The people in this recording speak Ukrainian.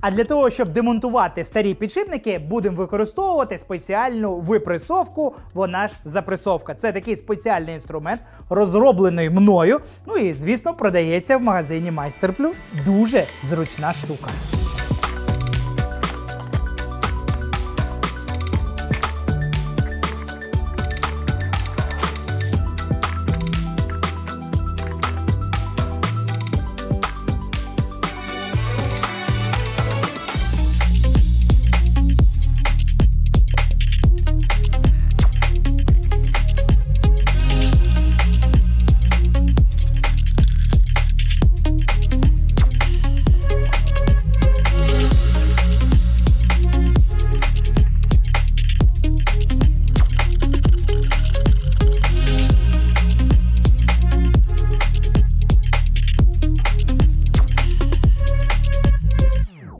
А для того, щоб демонтувати старі підшипники, будемо використовувати спеціальну випресовку. Вона ж запресовка. Це такий спеціальний інструмент, розроблений мною. Ну і звісно, продається в магазині Майстер Плюс. Дуже зручна штука.